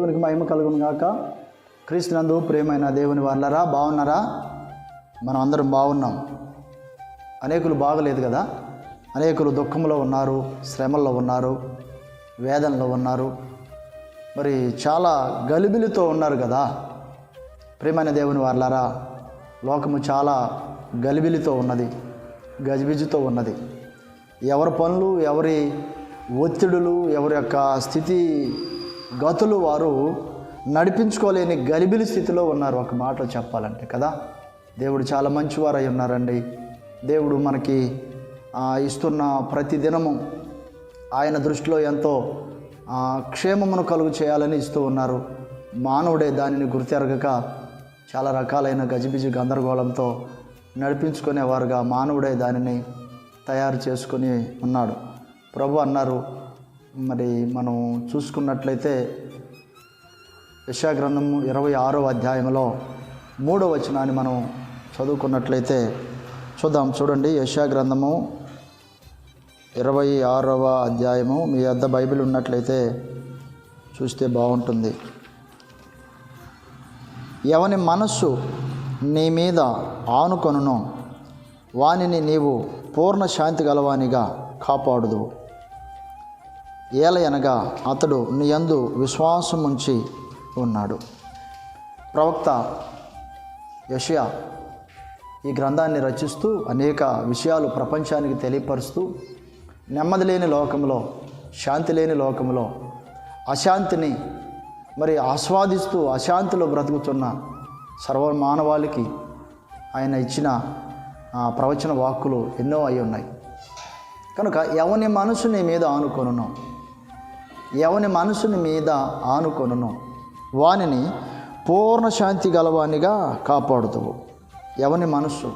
కలుగును గాక. క్రీస్తునందు ప్రేమైన దేవుని వాళ్ళరా బాగున్నారా? మనం అందరం బాగున్నాం. అనేకులు బాగలేదు కదా? అనేకులు దుఃఖంలో ఉన్నారు శ్రమల్లో ఉన్నారు వేదనలో ఉన్నారు. మరి చాలా గలిబిలితో ఉన్నారు కదా? ప్రేమైన దేవుని వాళ్ళరా లోకము చాలా గలిబిలితో ఉన్నది గజిబిజితో ఉన్నది. ఎవరి పనులు ఎవరి ఒత్తిడులు ఎవరి యొక్క స్థితి గతులు వారు నడిపించుకోలేని గలిబిలి స్థితిలో ఉన్నారు. ఒక మాటలు చెప్పాలంటే కదా? దేవుడు చాలా మంచివారై ఉన్నారండి. దేవుడు మనకి ఇస్తున్న ప్రతి దినము ఆయన దృష్టిలో ఎంతో క్షేమమును కలుగు చేయాలని ఇస్తూ ఉన్నారు. మానవుడే దానిని గుర్తెరగక చాలా రకాలైన గజిబిజి గందరగోళంతో నడిపించుకునేవారుగా మానవుడే దానిని తయారు చేసుకొని ఉన్నాడు. ప్రభు అన్నారు మరి మనం చూసుకున్నట్లయితే యశాగ్రంథము ఇరవై ఆరో అధ్యాయంలో మూడో వచనాన్ని మనం చదువుకున్నట్లయితే చూద్దాం. చూడండి యశాగ్రంథము ఇరవై ఆరవ అధ్యాయము. మీ వద్ద బైబిల్ ఉన్నట్లయితే చూస్తే బాగుంటుంది. ఎవని మనస్సు నీ మీద ఆనుకొనును వానిని నీవు పూర్ణ శాంతి గలవానిగా కాపాడుదు ఏలయనగా అతడు నీ యందు విశ్వాసం ఉంచి ఉన్నాడు. ప్రవక్త యషియా ఈ గ్రంథాన్ని రచిస్తూ అనేక విషయాలు ప్రపంచానికి తెలియపరుస్తూ నెమ్మది లేని లోకంలో శాంతి లేని లోకంలో అశాంతిని మరి ఆస్వాదిస్తూ అశాంతిలో బ్రతుకుతున్న సర్వ మానవాళికి ఆయన ఇచ్చిన ప్రవచన వాక్కులు ఎన్నో అయి ఉన్నాయి. కనుక ఎవని మనసు నీ మీద ఆనుకొనున్నావు ఎవని మనసుని మీద ఆనుకొనును. వానిని పూర్ణ శాంతి గలవానిగా కాపాడుతావు ఎవని మనస్సు.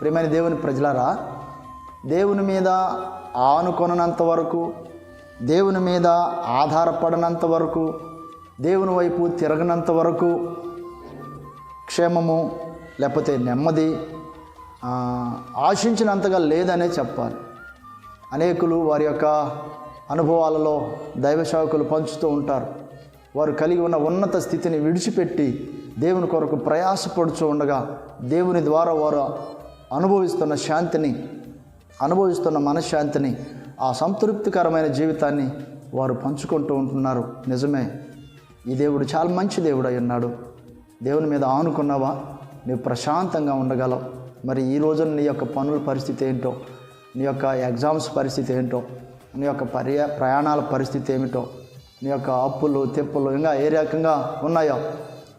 ప్రియమైన దేవుని ప్రజలారా దేవుని మీద ఆనుకొనంత వరకు దేవుని మీద ఆధారపడనంత వరకు దేవుని వైపు తిరగనంత వరకు క్షేమము లేకపోతే నెమ్మది ఆశించినంతగా లేదనే చెప్పాలి. అనేకులు వారి యొక్క అనుభవాలలో దైవ సేవకులు పంచుతూ ఉంటారు. వారు కలిగి ఉన్న ఉన్నత స్థితిని విడిచిపెట్టి దేవుని కొరకు ప్రయాసపడుచు ఉండగా దేవుని ద్వారా వారు అనుభవిస్తున్న శాంతిని అనుభవిస్తున్న మనశ్శాంతిని ఆ సంతృప్తికరమైన జీవితాన్ని వారు పంచుకుంటూ ఉంటున్నారు. నిజమే ఈ దేవుడు చాలా మంచి దేవుడు అయి ఉన్నాడు. దేవుని మీద ఆనుకున్నావా? నువ్వు ప్రశాంతంగా ఉండగలవు. మరి ఈ రోజున నీ యొక్క పనుల పరిస్థితి ఏంటో నీ యొక్క ఎగ్జామ్స్ పరిస్థితి ఏంటో నీ యొక్క పర్యా ప్రయాణాల పరిస్థితి ఏమిటో నీ యొక్క అప్పులు తెప్పులు ఇంకా ఏ రకంగా ఉన్నాయో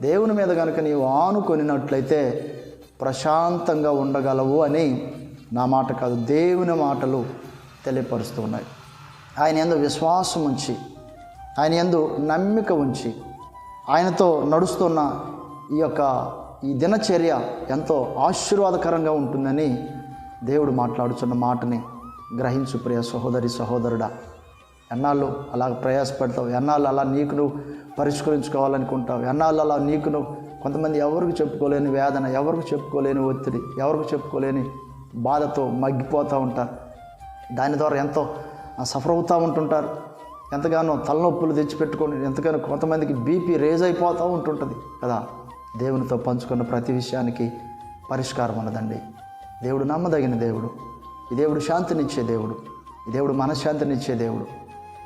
దేవుని మీద కనుక నీవు ఆనుకొనినట్లయితే ప్రశాంతంగా ఉండగలవు అని నా మాట కాదు దేవుని మాటలు తెలియపరుస్తూ ఉన్నాయి. ఆయన ఎందు విశ్వాసం ఉంచి ఆయన ఎందు నమ్మిక ఉంచి ఆయనతో నడుస్తున్న ఈ యొక్క ఈ దినచర్య ఎంతో ఆశీర్వాదకరంగా ఉంటుందని దేవుడు మాట్లాడుతున్న మాటని గ్రహించు ప్రియ సహోదరి సహోదరుడా. ఎన్నాళ్ళు అలా ప్రయాసపడతావు? ఎన్నాళ్ళు అలా నీకు నువ్వు పరిష్కరించుకోవాలనుకుంటావు? ఎన్నాళ్ళు అలా నీకు నువ్వు కొంతమంది ఎవరికి చెప్పుకోలేని వేదన ఎవరికి చెప్పుకోలేని ఒత్తిడి ఎవరికి చెప్పుకోలేని బాధతో మగ్గిపోతూ ఉంటారు. దాని ద్వారా ఎంతో సఫర్ అవుతూ ఉంటుంటారు. ఎంతగానో తలనొప్పులు తెచ్చిపెట్టుకొని ఎంతగానో కొంతమందికి బీపీ రేజ్ అయిపోతూ ఉంటుంటుంది కదా. దేవునితో పంచుకున్న ప్రతి విషయానికి పరిష్కారం ఉన్నదండి. దేవుడు నమ్మదగిన దేవుడు. ఈ దేవుడు శాంతినిచ్చే దేవుడు. ఈ దేవుడు మనశ్శాంతినిచ్చే దేవుడు.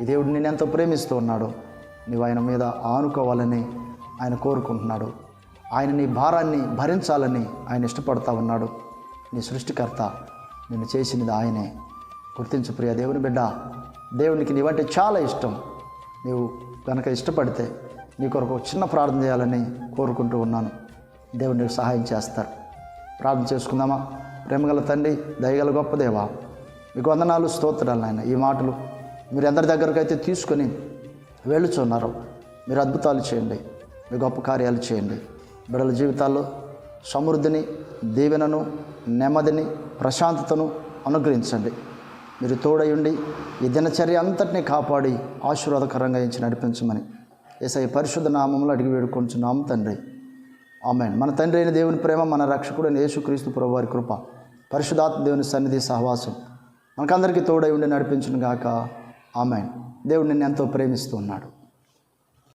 ఈ దేవుడు నేను ఎంతో ప్రేమిస్తూ ఉన్నాడు. నీవు ఆయన మీద ఆనుకోవాలని ఆయన కోరుకుంటున్నాడు. ఆయన నీ భారాన్ని భరించాలని ఆయన ఇష్టపడతా ఉన్నాడు. నీ సృష్టికర్త నిన్ను చేసినది ఆయనే. గుర్తించు ప్రియ దేవుని బిడ్డ దేవునికి నీవంటే చాలా ఇష్టం. నీవు కనుక ఇష్టపడితే నీ కొరకు చిన్న ప్రార్థన చేయాలని కోరుకుంటూ ఉన్నాను. దేవుడు నీకు సహాయం చేస్తారు. ప్రార్థన చేసుకుందామా? ప్రేమగల తండ్రి దయగల గొప్ప దేవా మీకు వందనాలు స్తోత్రాలు నాయన. ఈ మాటలు మీరు ఎందరి దగ్గరకైతే తీసుకొని వెళ్ళుచున్నారో. మీరు అద్భుతాలు చేయండి మీ గొప్ప కార్యాలు చేయండి. బిడల జీవితాల్లో సమృద్ధిని దీవెనను నెమ్మదిని ప్రశాంతతను అనుగ్రహించండి. మీరు తోడయుండి ఈ దినచర్య అంతటినీ కాపాడి ఆశీర్వాదకరంగా ఇచ్చి నడిపించమని ఏసై పరిశుద్ధ నామంలో అడిగి వేడుకొంచున్నాము తండ్రి. ఆమెన్. మన తండ్రి అయిన దేవుని ప్రేమ మన రక్షకుడైన యేసుక్రీస్తు ప్రభు వారి కృప పరిశుధాత్మ దేవుని సన్నిధి సహవాసం. మనకందరికీ తోడై ఉండి నడిపించును గాక ఆమె దేవుడు నిన్ను ఎంతో ప్రేమిస్తూ ఉన్నాడు.